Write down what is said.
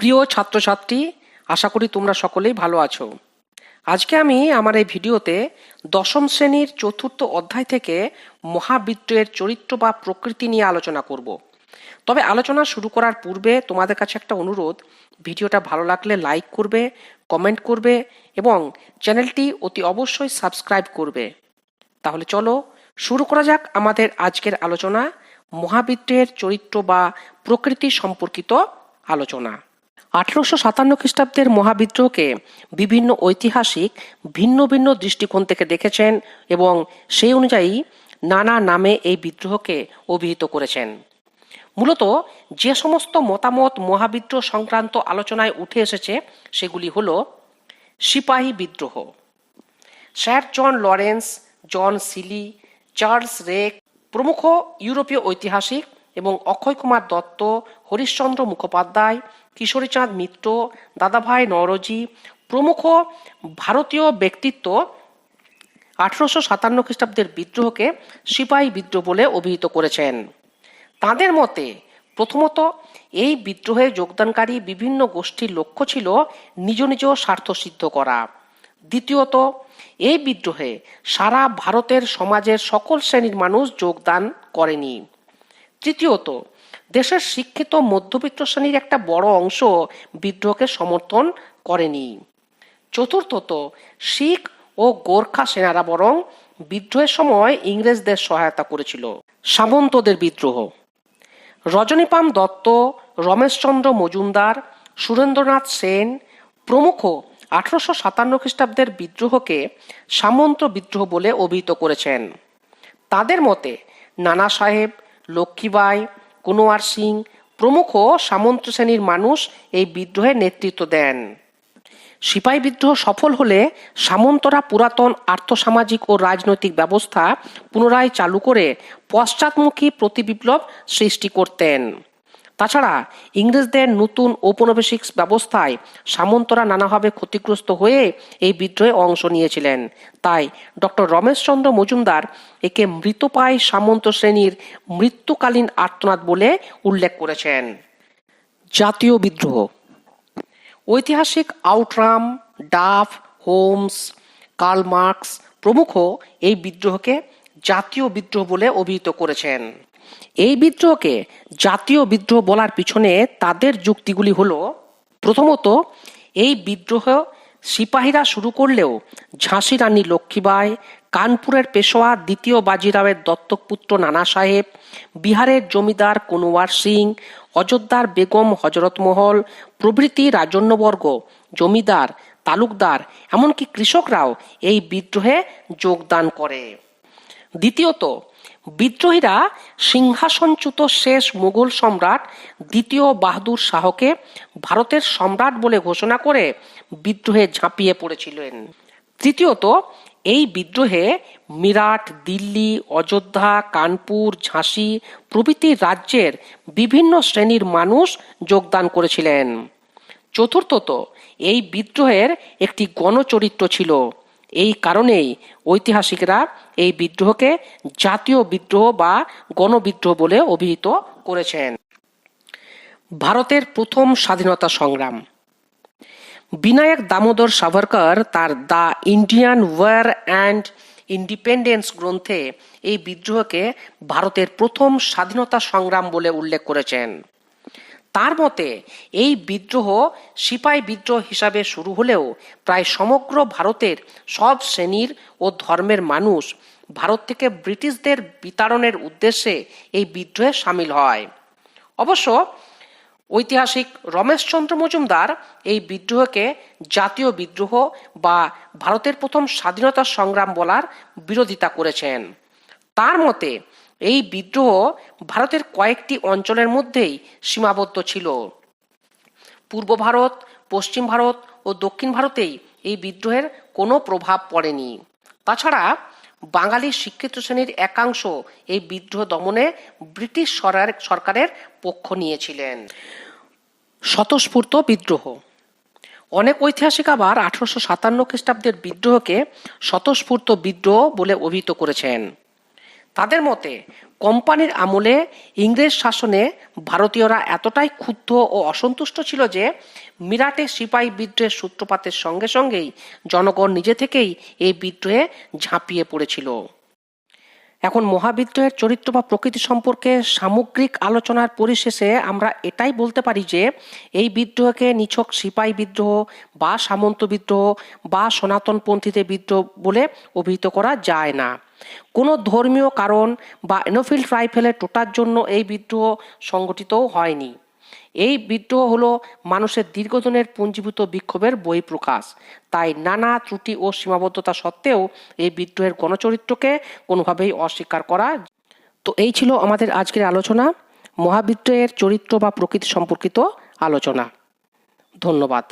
প্রিয় ছাত্রছাত্রী, আশা করি তোমরা সকলেই ভালো আছো। আজকে আমি আমার এই ভিডিওতে দশম শ্রেণির চতুর্থ অধ্যায় থেকে মহাবিদ্যের চরিত্র বা প্রকৃতি নিয়ে আলোচনা করব। তবে আলোচনা শুরু করার পূর্বে তোমাদের কাছে একটা অনুরোধ, ভিডিওটা ভালো লাগলে লাইক করবে, কমেন্ট করবে এবং চ্যানেলটি অতি অবশ্যই সাবস্ক্রাইব করবে। তাহলে চলো শুরু করা যাক আমাদের আজকের আলোচনা মহাবিদ্যের চরিত্র বা প্রকৃতি সম্পর্কিত আলোচনা। আঠারোশো সাতান্ন খ্রিস্টাব্দের মহাবিদ্রোহকে বিভিন্ন ঐতিহাসিক, ভিন্ন ভিন্ন দৃষ্টিকোণ থেকে দেখেছেন এবং সেই অনুযায়ী নানা নামে এই বিদ্রোহকে অভিহিত করেছেন। মূলত যে সমস্ত মতামত মহাবিদ্রোহ সংক্রান্ত আলোচনায় উঠে এসেছে, সেগুলি হল সিপাহী বিদ্রোহ। Sir John Lawrence, John Seeley, Charles Rake প্রমুখ ইউরোপীয় ঐতিহাসিক এবং অক্ষয় কুমার দত্ত, হরিশ্চন্দ্র মুখোপাধ্যায়, কিশোরীচাঁদ মিত্র, দাদাভাই নরজি প্রমুখ ভারতীয় ব্যক্তিত্ব আঠারোশো সাতান্ন খ্রিস্টাব্দের বিদ্রোহকে সিপাহী বিদ্রোহ বলে অভিহিত করেছেন। তাদের মতে, প্রথমত, এই বিদ্রোহে যোগদানকারী বিভিন্ন গোষ্ঠীর লক্ষ্য ছিল নিজ নিজ স্বার্থ সিদ্ধ করা। দ্বিতীয়ত, এই বিদ্রোহে সারা ভারতের সমাজের সকল শ্রেণির মানুষ যোগদান করেনি। তৃতীয়ত, দেশের শিক্ষিত মধ্যবিত্ত শ্রেণির একটা বড় অংশ বিদ্রোহকে সমর্থন করেনি। চতুর্থত, শিখ ও গোর্খা সেনারা বরং বিদ্রোহের সময় ইংরেজদের সহায়তা করেছিল। সামন্তদের বিদ্রোহ। রজনীপাম দত্ত, রমেশচন্দ্র মজুমদার, সুরেন্দ্রনাথ সেন প্রমুখ আঠারোশো সাতান্ন খ্রিস্টাব্দের বিদ্রোহকে সামন্ত বিদ্রোহ বলে অভিহিত করেছেন। তাদের মতে, নানা সাহেব লক্ষ্মীবাই, কুনোয়ার সিং প্রমুখ সামন্ত শ্রেণির মানুষ এই বিদ্রোহে নেতৃত্ব দেন। সিপাহী বিদ্রোহ সফল হলে সামন্তরা পুরাতন আর্থসামাজিক ও রাজনৈতিক ব্যবস্থা পুনরায় চালু করে পশ্চাৎমুখী প্রতিবিপ্লব সৃষ্টি করতেন। তাছাড়া ইংরেজদের নতুন ঔপনিবেশিক ব্যবস্থায় সামন্তরা নানাভাবে ক্ষতিগ্রস্ত হয়ে এই বিদ্রোহে অংশ নিয়েছিলেন। তাই ডক্টর রমেশচন্দ্র মজুমদার একে মৃতপায় সামন্ত শ্রেণির মৃত্যুকালীন আর্তনাদ বলে উল্লেখ করেছেন। জাতীয় বিদ্রোহ। ঐতিহাসিক Outram, Duff, Holmes, Karl Marx প্রমুখ এই বিদ্রোহকে জাতীয় বিদ্রোহ বলে অভিহিত করেছেন। এই বিদ্রোহকে জাতীয় বিদ্রোহ বলার পিছনে তাদের যুক্তিগুলি হলো, প্রথমত, এই বিদ্রোহ সিপাহীরা শুরু করলেও ঝাঁসি রানী লক্ষ্মীবাই, কানপুরের পেশোয়া দ্বিতীয় বাজিরাওয়ের দত্তক পুত্র নানা সাহেব, বিহারের জমিদার কুনওয়ার সিং, অযোধ্যার বেগম হজরত মহল, প্রভৃতি রাজন্যবর্গ, জমিদার, তালুকদার, এমনকি কৃষকরাও এই বিদ্রোহে যোগদান করে। দ্বিতীয়ত বিদ্রোহীরা সিংহাসনচ্যুত শেষ মুঘল সম্রাট দ্বিতীয় বাহাদুর শাহকে ভারতের সম্রাট বলে ঘোষণা করে বিদ্রোহে ঝাঁপিয়ে পড়েছিলেন। তৃতীয়ত, এই বিদ্রোহে মিরাট, দিল্লি, অযোধ্যা, কানপুর, ঝাঁসি প্রভৃতি রাজ্যের বিভিন্ন শ্রেণির মানুষ যোগদান করেছিলেন। চতুর্থত, এই বিদ্রোহের একটি গণচরিত্র ছিল। এই কারণেই ঐতিহাসিকরা এই বিদ্রোহকে জাতীয় বিদ্রোহ বা গণবিদ্রোহ বলে অভিহিত করেছেন। ভারতের প্রথম স্বাধীনতা সংগ্রাম। বিনায়ক দামোদর সাভারকর তার the Indian war and independence গ্রন্থে এই বিদ্রোহকে ভারতের প্রথম স্বাধীনতা সংগ্রাম বলে উল্লেখ করেছেন। তার মতে, এই বিদ্রোহ সিপাই বিদ্রোহ হিসাবে শুরু হলেও প্রায় সমগ্র ভারতের সব শ্রেণির ও ধর্মের মানুষ ভারত থেকে ব্রিটিশদের বিতাড়নের উদ্দেশ্যে এই বিদ্রোহে সামিল হয়। অবশ্য ঐতিহাসিক রমেশচন্দ্র মজুমদার এই বিদ্রোহকে জাতীয় বিদ্রোহ বা ভারতের প্রথম স্বাধীনতা সংগ্রাম বলার বিরোধিতা করেছেন। তার মতে এই বিদ্রোহ ভারতের কয়েকটি অঞ্চলের মধ্যেই সীমাবদ্ধ ছিল। পূর্ব ভারত, পশ্চিম ভারত ও দক্ষিণ ভারতেই এই বিদ্রোহের কোনো প্রভাব পড়েনি। তাছাড়া বাঙালি শিক্ষিত শ্রেণির একাংশ এই বিদ্রোহ দমনে ব্রিটিশ সরকারের পক্ষ নিয়েছিলেন। স্বতঃস্ফূর্ত বিদ্রোহ। অনেক ঐতিহাসিক আবার আঠারোশো সাতান্ন খ্রিস্টাব্দের বিদ্রোহকে স্বতঃস্ফূর্ত বিদ্রোহ বলে অভিহিত করেছেন। তাদের মতে, কোম্পানির আমলে ইংরেজ শাসনে ভারতীয়রা এতটাই ক্ষুব্ধ ও অসন্তুষ্ট ছিল যে, মিরাটে সিপাহী বিদ্রোহের সূত্রপাতের সঙ্গে সঙ্গেই জনগণ নিজে থেকেই এই বিদ্রোহে ঝাঁপিয়ে পড়েছিল। এখন মহাবিদ্রোহের চরিত্র বা প্রকৃতি সম্পর্কে সামগ্রিক আলোচনার পরিশেষে আমরা এটাই বলতে পারি যে, এই বিদ্রোহকে নিছক সিপাহী বিদ্রোহ বা সামন্ত বিদ্রোহ বা সনাতনপন্থীদের বিদ্রোহ বলে অভিহিত করা যায় না। কোনো ধর্মীয় কারণ বা এনোফিল্ড রাইফেলের টোটার জন্য এই বিদ্রোহ সংগঠিতও হয়নি। এই বিদ্রোহ হলো মানুষের দীর্ঘদিনের পুঞ্জীভূত বিক্ষোভের বই প্রকাশ তাই নানা ত্রুটি ও সীমাবদ্ধতা সত্ত্বেও এই বিদ্রোহের গণচরিত্রকে কোনোভাবেই অস্বীকার করা তো এই ছিল আমাদের আজকের আলোচনা। মহাবিদ্রোহের চরিত্র বা প্রকৃতি সম্পর্কিত আলোচনা। ধন্যবাদ।